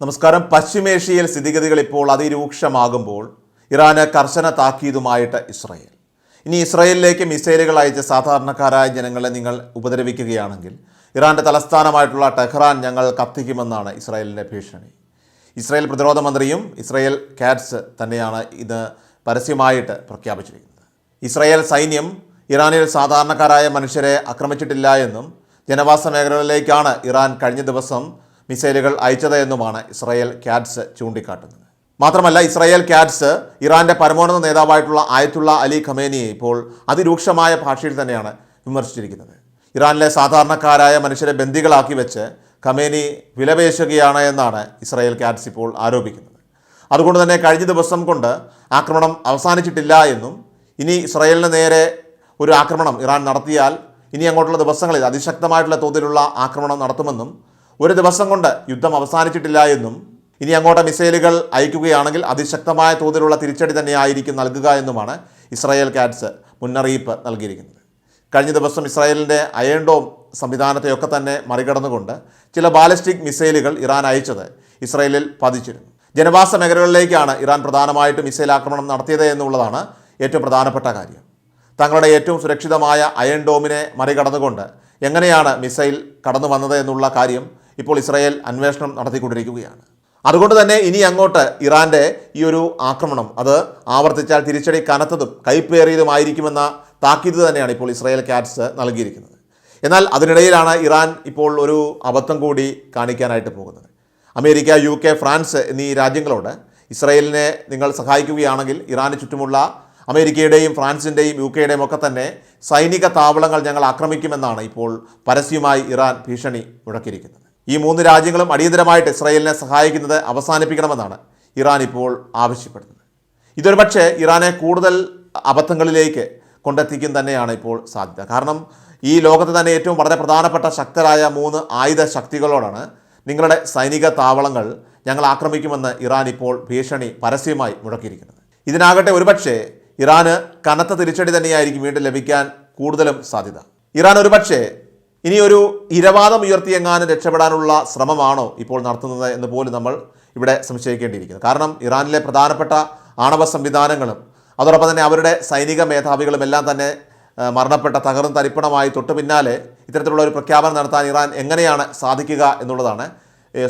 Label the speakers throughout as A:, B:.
A: നമസ്കാരം. പശ്ചിമേഷ്യയിൽ സ്ഥിതിഗതികൾ ഇപ്പോൾ അതിരൂക്ഷമാകുമ്പോൾ ഇറാന് കർശന താക്കീതുമായിട്ട് ഇസ്രയേൽ. ഇനി ഇസ്രയേലിലേക്ക് മിസൈലുകൾ അയച്ച് സാധാരണക്കാരായ ജനങ്ങളെ നിങ്ങൾ ഉപദ്രവിക്കുകയാണെങ്കിൽ ഇറാന്റെ തലസ്ഥാനമായിട്ടുള്ള ടെഹ്റാൻ ഞങ്ങൾ കത്തിക്കുമെന്നാണ് ഇസ്രായേലിന്റെ ഭീഷണി. ഇസ്രായേൽ പ്രതിരോധ മന്ത്രിയും ഇസ്രായേൽ കാറ്റ്സ് തന്നെയാണ് ഇത് പരസ്യമായിട്ട് പ്രഖ്യാപിച്ചിരിക്കുന്നത്. ഇസ്രായേൽ സൈന്യം ഇറാനിൽ സാധാരണക്കാരായ മനുഷ്യരെ ആക്രമിച്ചിട്ടില്ല എന്നും ജനവാസ മേഖലകളിലേക്കാണ് ഇറാൻ കഴിഞ്ഞ ദിവസം മിസൈലുകൾ അയച്ചതെന്നുമാണ് ഇസ്രായേൽ ക്യാറ്റ്സ് ചൂണ്ടിക്കാട്ടുന്നത്. മാത്രമല്ല ഇസ്രായേൽ ക്യാറ്റ്സ് ഇറാന്റെ പരമോന്നത നേതാവായിട്ടുള്ള ആയത്തുള്ള അലി ഖമേനിയെ ഇപ്പോൾ അതിരൂക്ഷമായ ഭാഷയിൽ തന്നെയാണ് വിമർശിച്ചിരിക്കുന്നത്. ഇറാനിലെ സാധാരണക്കാരായ മനുഷ്യരെ ബന്ദികളാക്കി വെച്ച് ഖമേനി വിലപേശുകയാണ് എന്നാണ് ഇസ്രായേൽ ക്യാറ്റ്സ് ഇപ്പോൾ ആരോപിക്കുന്നത്. അതുകൊണ്ട് തന്നെ കഴിഞ്ഞ ദിവസം കൊണ്ട് ആക്രമണം അവസാനിച്ചിട്ടില്ല എന്നും ഇനി ഇസ്രായേലിന് നേരെ ഒരു ആക്രമണം ഇറാൻ നടത്തിയാൽ ഇനി അങ്ങോട്ടുള്ള ദിവസങ്ങളിൽ അതിശക്തമായിട്ടുള്ള തോതിലുള്ള ആക്രമണം നടത്തുമെന്നും ഒരു ദിവസം കൊണ്ട് യുദ്ധം അവസാനിച്ചിട്ടില്ല എന്നും ഇനി അങ്ങോട്ട് മിസൈലുകൾ അയക്കുകയാണെങ്കിൽ അതിശക്തമായ തോതിലുള്ള തിരിച്ചടി തന്നെയായിരിക്കും നൽകുക എന്നുമാണ് ഇസ്രായേൽ കാറ്റ്സ് മുന്നറിയിപ്പ് നൽകിയിരിക്കുന്നത്. കഴിഞ്ഞ ദിവസം ഇസ്രായേലിന്റെ അയൺഡോം സംവിധാനത്തെയൊക്കെ തന്നെ മറികടന്നുകൊണ്ട് ചില ബാലിസ്റ്റിക് മിസൈലുകൾ ഇറാൻ അയച്ചത് ഇസ്രായേലിൽ പതിച്ചിരുന്നു. ജനവാസ മേഖലകളിലേക്കാണ് ഇറാൻ പ്രധാനമായിട്ടും മിസൈൽ ആക്രമണം നടത്തിയത് എന്നുള്ളതാണ് ഏറ്റവും പ്രധാനപ്പെട്ട കാര്യം. തങ്ങളുടെ ഏറ്റവും സുരക്ഷിതമായ അയൺ ഡോമിനെ മറികടന്നുകൊണ്ട് എങ്ങനെയാണ് മിസൈൽ കടന്നു വന്നത് എന്നുള്ള കാര്യം ഇപ്പോൾ ഇസ്രായേൽ അന്വേഷണം നടത്തിക്കൊണ്ടിരിക്കുകയാണ്. അതുകൊണ്ട് തന്നെ ഇനി അങ്ങോട്ട് ഇറാന്റെ ഈ ഒരു ആക്രമണം അത് ആവർത്തിച്ചാൽ തിരിച്ചടി കനത്തതും കൈപ്പേറിയതുമായിരിക്കുമെന്ന താക്കീത് തന്നെയാണ് ഇപ്പോൾ ഇസ്രായേൽ കാറ്റ്സ് നൽകിയിരിക്കുന്നത്. എന്നാൽ അതിനിടയിലാണ് ഇറാൻ ഇപ്പോൾ ഒരു അബദ്ധം കൂടി കാണിക്കാനായിട്ട് പോകുന്നത്. അമേരിക്ക യു കെ ഫ്രാൻസ് എന്നീ രാജ്യങ്ങളോട് ഇസ്രായേലിനെ നിങ്ങൾ സഹായിക്കുകയാണെങ്കിൽ ഇറാന് ചുറ്റുമുള്ള അമേരിക്കയുടെയും ഫ്രാൻസിന്റെയും യു കെയുടെയും ഒക്കെ തന്നെ സൈനിക താവളങ്ങൾ ഞങ്ങൾ ആക്രമിക്കുമെന്നാണ് ഇപ്പോൾ പരസ്യമായി ഇറാൻ ഭീഷണി മുഴക്കിയിരിക്കുന്നത്. ഈ മൂന്ന് രാജ്യങ്ങളും അടിയന്തരമായിട്ട് ഇസ്രായേലിനെ സഹായിക്കുന്നത് അവസാനിപ്പിക്കണമെന്നാണ് ഇറാൻ ഇപ്പോൾ ആവശ്യപ്പെടുന്നത്. ഇതൊരു പക്ഷേ ഇറാനെ കൂടുതൽ അബദ്ധങ്ങളിലേക്ക് കൊണ്ടെത്തിക്കും തന്നെയാണ് ഇപ്പോൾ സാധ്യത. കാരണം ഈ ലോകത്ത് തന്നെ ഏറ്റവും വളരെ പ്രധാനപ്പെട്ട ശക്തരായ മൂന്ന് ആയുധ ശക്തികളോടാണ് നിങ്ങളുടെ സൈനിക താവളങ്ങൾ ഞങ്ങൾ ആക്രമിക്കുമെന്ന് ഇറാൻ ഇപ്പോൾ ഭീഷണി പരസ്യമായി മുഴക്കിയിരിക്കുന്നത്. ഇതിനാകട്ടെ ഒരുപക്ഷെ ഇറാന് കനത്ത തിരിച്ചടി തന്നെയായിരിക്കും വീണ്ടും ലഭിക്കാൻ കൂടുതലും സാധ്യത. ഇറാൻ ഒരുപക്ഷെ ഇനി ഒരു ഇരവാദം ഉയർത്തിയെങ്ങാനും രക്ഷപ്പെടാനുള്ള ശ്രമമാണോ ഇപ്പോൾ നടത്തുന്നത് എന്ന് പോലും നമ്മൾ ഇവിടെ സംശയിക്കേണ്ടിയിരിക്കുന്നു. കാരണം ഇറാനിലെ പ്രധാനപ്പെട്ട ആണവ സംവിധാനങ്ങളും അതോടൊപ്പം തന്നെ അവരുടെ സൈനിക മേധാവികളും എല്ലാം തന്നെ മരണപ്പെട്ട തകർന്ന് തരിപ്പണമായി തൊട്ടു പിന്നാലെ ഇത്തരത്തിലുള്ള ഒരു പ്രഖ്യാപനം നടത്താൻ ഇറാൻ എങ്ങനെയാണ് സാധിക്കുക എന്നുള്ളതാണ്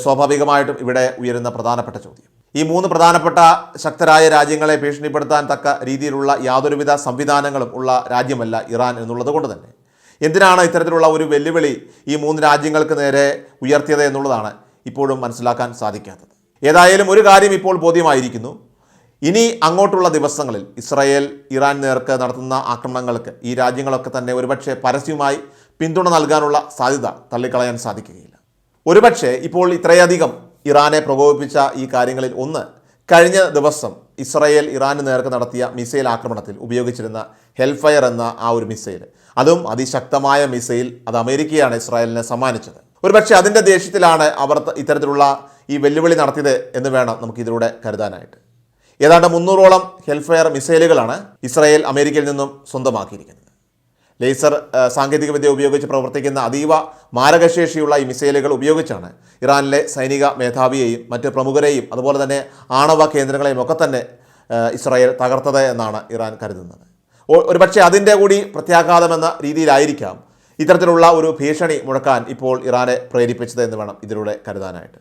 A: സ്വാഭാവികമായിട്ടും ഇവിടെ ഉയരുന്ന പ്രധാനപ്പെട്ട ചോദ്യം. ഈ മൂന്ന് പ്രധാനപ്പെട്ട ശക്തരായ രാജ്യങ്ങളെ ഭീഷണിപ്പെടുത്താൻ തക്ക രീതിയിലുള്ള യാതൊരുവിധ സംവിധാനങ്ങളും ഉള്ള രാജ്യമല്ല ഇറാൻ എന്നുള്ളത് കൊണ്ട് തന്നെ. എന്തിനാണ് ഇത്തരത്തിലുള്ള ഒരു വെല്ലുവിളി ഈ മൂന്ന് രാജ്യങ്ങൾക്ക് നേരെ ഉയർത്തിയത് എന്നുള്ളതാണ് ഇപ്പോഴും മനസ്സിലാക്കാൻ സാധിക്കാത്തത്. ഏതായാലും ഒരു കാര്യം ഇപ്പോൾ ബോധ്യമായിരിക്കുന്നു. ഇനി അങ്ങോട്ടുള്ള ദിവസങ്ങളിൽ ഇസ്രായേൽ ഇറാൻ നേർക്ക് നടത്തുന്ന ആക്രമണങ്ങൾക്ക് ഈ രാജ്യങ്ങളൊക്കെ തന്നെ ഒരുപക്ഷെ പരസ്യമായി പിന്തുണ നൽകാനുള്ള സാധ്യത തള്ളിക്കളയാൻ സാധിക്കുകയില്ല. ഒരുപക്ഷെ ഇപ്പോൾ ഇത്രയധികം ഇറാനെ പ്രകോപിപ്പിച്ച ഈ കാര്യങ്ങളിൽ ഒന്ന് കഴിഞ്ഞ ദിവസം ഇസ്രായേൽ ഇറാന് നേർക്ക് നടത്തിയ മിസൈൽ ആക്രമണത്തിൽ ഉപയോഗിച്ചിരുന്ന ഹെൽഫയർ എന്ന ആ ഒരു മിസൈൽ അതും അതിശക്തമായ മിസൈൽ അത് അമേരിക്കയാണ് ഇസ്രായേലിനെ സമ്മാനിച്ചത്. ഒരുപക്ഷെ അതിന്റെ ദേഷ്യത്തിലാണ് അവർ ഇത്തരത്തിലുള്ള ഈ വെല്ലുവിളി നടത്തിയത് എന്ന് വേണം നമുക്ക് ഇതിലൂടെ കരുതാനായിട്ട്. ഏതാണ്ട് മുന്നൂറോളം ഹെൽഫയർ മിസൈലുകളാണ് ഇസ്രായേൽ അമേരിക്കയിൽ നിന്നും സ്വന്തമാക്കിയിരിക്കുന്നത്. ലേസർ സാങ്കേതികവിദ്യ ഉപയോഗിച്ച് പ്രവർത്തിക്കുന്ന അതീവ മാരകശേഷിയുള്ള ഈ മിസൈലുകൾ ഉപയോഗിച്ചാണ് ഇറാനിലെ സൈനിക മേധാവിയെയും മറ്റ് പ്രമുഖരെയും അതുപോലെ തന്നെ ആണവ കേന്ദ്രങ്ങളെയും ഒക്കെ തന്നെ ഇസ്രായേൽ തകർത്തത് എന്നാണ് ഇറാൻ കരുതുന്നത്. ഒരുപക്ഷെ അതിന്റെ കൂടി പ്രത്യാഘാതമെന്ന രീതിയിലായിരിക്കാം ഇത്തരത്തിലുള്ള ഒരു ഭീഷണി മുഴക്കാൻ ഇപ്പോൾ ഇറാനെ പ്രേരിപ്പിച്ചത് എന്ന് വേണം ഇതിലൂടെ കരുതാനായിട്ട്.